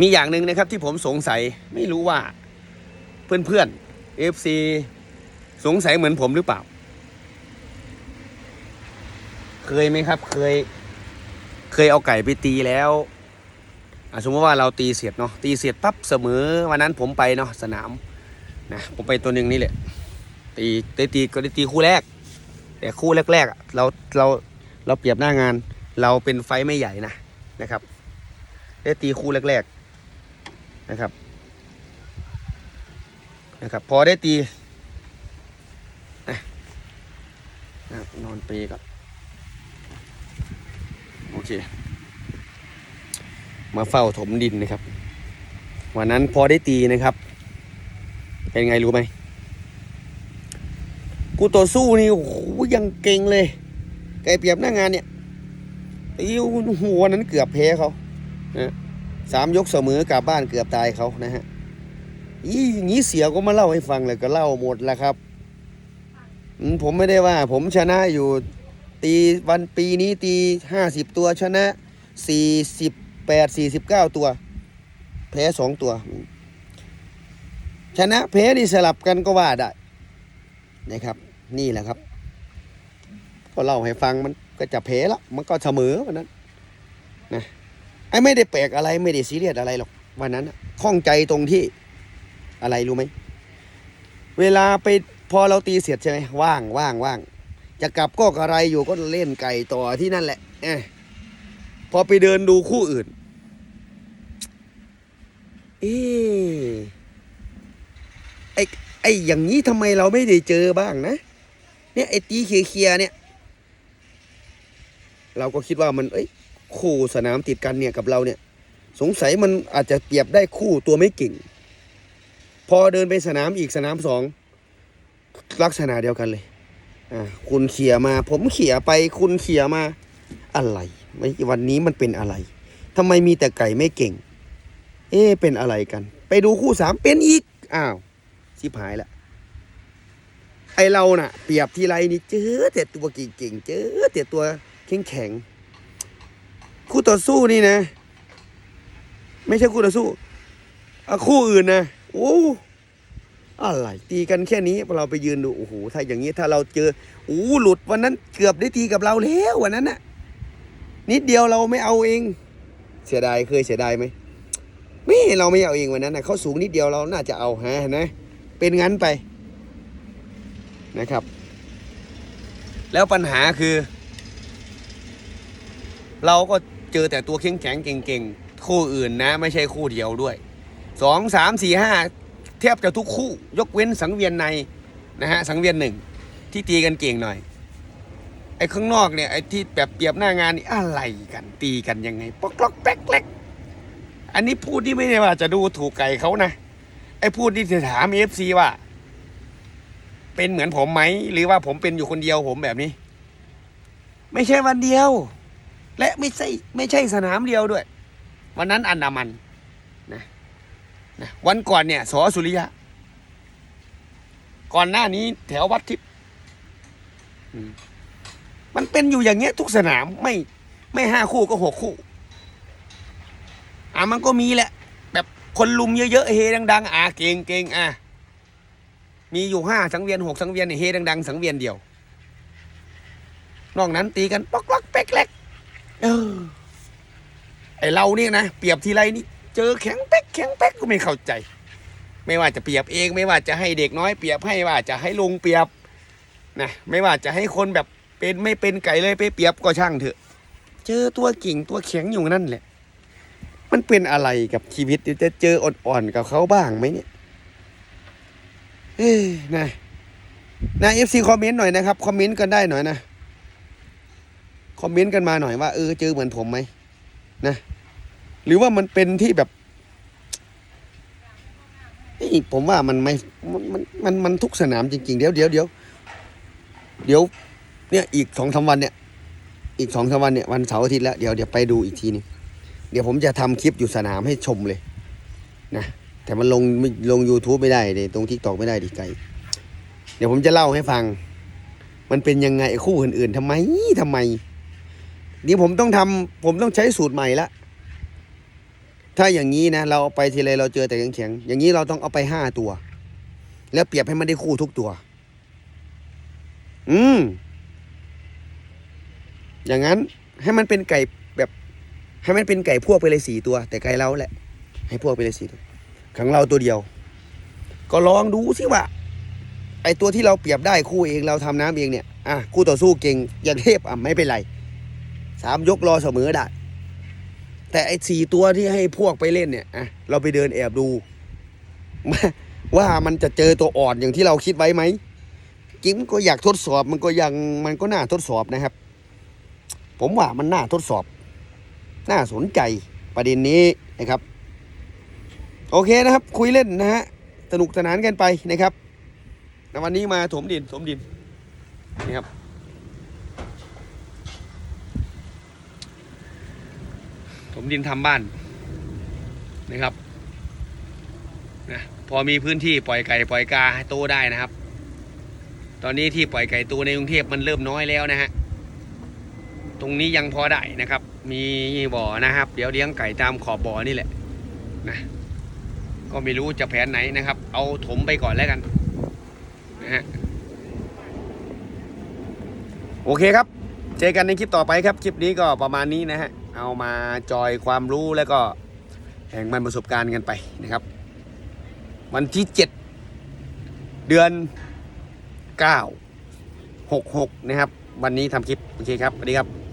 มีอย่างหนึ่งนะครับที่ผมสงสัยไม่รู้ว่าเพื่อนเพื่อนเอฟซีสงสัยเหมือนผมหรือเปล่า เคยไหมครับ เคย เคยเอาไก่ไปตีแล้วอสมมติว่าเราตีเสร็จเนาะตีเสร็จปั๊บเสมอวันนั้นผมไปเนาะสนามนะผมไปตัวหนึ่งนี่แหละตีได้ตีก็ได้ตีคู่แรก แต่คู่แรกๆเราเราเราเปรียบหน้างาน เราเป็นไฟไม่ใหญ่นะนะครับ ได้ตีคู่แรกๆ นะครับนะครับ พอได้ตีนะนอนเปรก่อนโอเค มาเฝ้าถมดินนะครับ วันนั้นพอได้ตีนะครับ เป็นไงรู้ไหมกูต่อสู้นี่โอ้โหยังเก่งเลยไก่เปียบหน้างานเนี่ยตีหัวนั้นเกือบแพ้เขานะ สามยกเสมอกลับบ้านเกือบตายเขานะฮะยี่อย่างนี้เสียก็มาเล่าให้ฟังเลยก็เล่าหมดแล้วครับผมไม่ได้ว่า ผมชนะอยู่ ตีวันปีนี้ตีห้าสิบตัวชนะสี่สิบแปดสี่สิบเก้าตัว แพ้สองตัว ชนะแพ้นี่สลับกันก็ว่าได้นะครับ นี่แหละครับ ก็เล่าให้ฟังมันก็จะแพ้ล้วมันก็เสมอวันนั้นไอ้ ไม่ได้แปลกอะไรไม่ได้ซีเรียสอะไรหรอกวันนั้นข้องใจตรงที่อะไรรู้ไหมเวลาไปพอเราตีเสร็จใช่ไหมว่างว่างว่างจะกลับก็กระไรอยู่ก็เล่นไก่ต่อที่นั่นแหละเอพอไปเดินดูคู่อื่น เอไอไออย่างนี้ทำไมเราไม่ได้เจอบ้างนะ เนี่ยไอตีเคลียร์เนี่ย เราก็คิดว่ามัน เอ้ย คู่สนามติดกันเนี่ยกับเราเนี่ย สงสัยมันอาจจะเปรียบได้คู่ตัวไม่เก่ง พอเดินไปสนามอีกสนามสองลักษณะเดียวกันเลยอ่าคุณเขี่ยมา ผมเขี่ยไปคุณเขี่ยมาอะไรไม่วันนี้มันเป็นอะไรทำไมมีแต่ไก่ไม่เก่ง เอ๊เป็นอะไรกัน ไปดูคู่สามเป็นอีกอ้าวชิบหายละไอเราน่ะ เปรียบทีไรนี่เจอแต่ตัวเก่งๆเจอแต่ตัวแข็งๆ คู่ต่อสู้นี่นะ ไม่ใช่คู่ต่อสู้อะคู่อื่นนะโอ้อะไรตีกันแค่นี้เราไปยืนดูโอ้โหถ้าอย่างนี้ถ้าเราเจอโอ้หลุดวันนั้นเกือบได้ตีกับเราแล้ววันนั้นน่ะ นิดเดียวเราไม่เอาเอง เสียดายเคยเสียดายไหมไม่เราไม่เอาเองวันนั้นนะเขาสูงนิดเดียวเราน่าจะเอาฮะนะ เป็นงั้นไปนะครับ แล้วปัญหาคือ เราก็ เจอแต่ตัวแข็งแข็งๆเก่งๆ คู่อื่นนะ ไม่ใช่คู่เดียวด้วยสองสามสี่ห้าแทบจะทุกคู่ ยกเว้นสังเวียนในนะฮะสังเวียนหนึ่งที่ตีกันเก่งหน่อย ไอ้ข้างนอกเนี่ยไอ้ที่แบบเปรียบหน้างานนี่อะไรกันตีกันยังไงปอกล็อกแป๊กเล็กอันนี้พูดที่ไม่ได้ว่าจะดูถูกไก่เขานะไอ้พูดที่จะถามเอฟซีว่า เป็นเหมือนผมไหม หรือว่าผมเป็นอยู่คนเดียวผมแบบนี้ ไม่ใช่วันเดียว และไม่ใช่ไม่ใช่สนามเดียวด้วย วันนั้นอันดามันนะนะวันก่อนเนี่ยสอสุริยะ ก่อนหน้านี้แถววัดทิพย์มันเป็นอยู่อย่างเงี้ยทุกสนามไม่ไม่ห้าคู่ก็หกคู่ อะมันก็มีแหละ แบบคนลุมเยอะๆเฮดังๆ อะเก่งเก่งอะมีอยู่ห้าสังเวียนหกสังเวียนเฮดังๆ สังเวียนเดียว นอกนั้นตีกันป๊อกล็อกแป๊กเล็ก เออไอเราเนี่ยนะเปรียบทีไรนี่เจอแข็งเป๊กแข็งเป๊กก็ไม่เข้าใจ ไม่ว่าจะเปรียบเอง ไม่ว่าจะให้เด็กน้อยเปรียบให้ว่าจะให้ลุงเปรียบนะไม่ว่าจะให้คนแบบเป็นไม่เป็นไก่เลยไปเปรียบก็ช่างเถอะ เจอตัวกิ่งตัวแข็งอยู่นั่นแหละ มันเป็นอะไรกับชีวิตจะเจออ่อนๆกับเขาบ้างไหมเนี่ยเอ้ยนะนะเอฟซีคอมเมนต์หน่อยนะครับ คอมเมนต์กันได้หน่อยนะ คอมเมนต์กันมาหน่อยว่าเออเจอเหมือนผมไหมนะ หรือว่ามันเป็นที่แบบเอ้ยผมว่ามันไม่มันมันมันมันทุกสนามจริงๆ เดี๋ยวเดี๋ยวเดี๋ยวเดี๋ยว เนี่ยอีกสองสามวันเนี่ย อีกสองสามวันเนี่ยวันเสาร์อาทิตย์แล้วเดี๋ยวเดี๋ยวไปดูอีกทีนึงเดี๋ยวผมจะทำคลิปอยู่สนามให้ชมเลยนะแต่มันลงไม่ลง YouTube ไม่ได้เลยตรงทิกตอกไม่ได้ดิไกลเดี๋ยวผมจะเล่าให้ฟัง มันเป็นยังไงคู่อื่นๆทำไมทำไม เดี๋ยวผมต้องทำผมต้องใช้สูตรใหม่ละถ้าอย่างนี้นะเราเอาไปทีไรเราเจอแต่แข็งๆอย่างนี้เราต้องเอาไปห้าตัว แล้วเปรียบให้มันได้คู่ทุกตัว อืม อย่างนั้นให้มันเป็นไก่แบบ ให้มันเป็นไก่พวกไปเลยสี่ตัว แต่ไก่เราแหละ ให้พวกไปเลยสี่ตัวของเราตัวเดียว ก็ลองดูสิว่าไอตัวที่เราเปรียบได้คู่เองเราทำน้ำเองเนี่ยอะคู่ต่อสู้เก่งอย่างเทพอะไม่เป็นไร สามยกรอเสมอได้ แต่ไอ้สี่ตัวที่ให้พวกไปเล่นเนี่ยอะเราไปเดินแอบดู ว่ามันจะเจอตัวอ่อนอย่างที่เราคิดไว้ไหมจริงมันก็อยากทดสอบมันก็ยังมันก็น่าทดสอบนะครับ ผมว่ามันน่าทดสอบ น่าสนใจประเด็นนี้นะครับ โอเคนะครับ คุยเล่นนะฮะสนุกสนานกันไปนะครับววันนี้มาถมดินถมดินนี่ครับ ถมดินทำบ้านนะครับนะพอมีพื้นที่ปล่อยไก่ปล่อยกาให้โตได้นะครับ ตอนนี้ที่ปล่อยไก่โตในกรุงเทพมันเริ่มน้อยแล้วนะฮะตรงนี้ยังพอได้นะครับ มีบ่อนะครับ เดี๋ยวเลี้ยงไก่ตามขอบบ่อนี่แหละนะก็ไม่รู้จะแผนไหนนะครับ เอาถมไปก่อนแล้วกันนะฮะโอเคครับ เจอกันในคลิปต่อไปครับ คลิปนี้ก็ประมาณนี้นะฮะ เอามาจอยความรู้แล้วก็แห่งมันประสบการณ์กันไปนะครับ วันที่ 7 เดือน 9 66 นะครับ วันนี้ทำคลิป โอเคครับสวัสดีครับ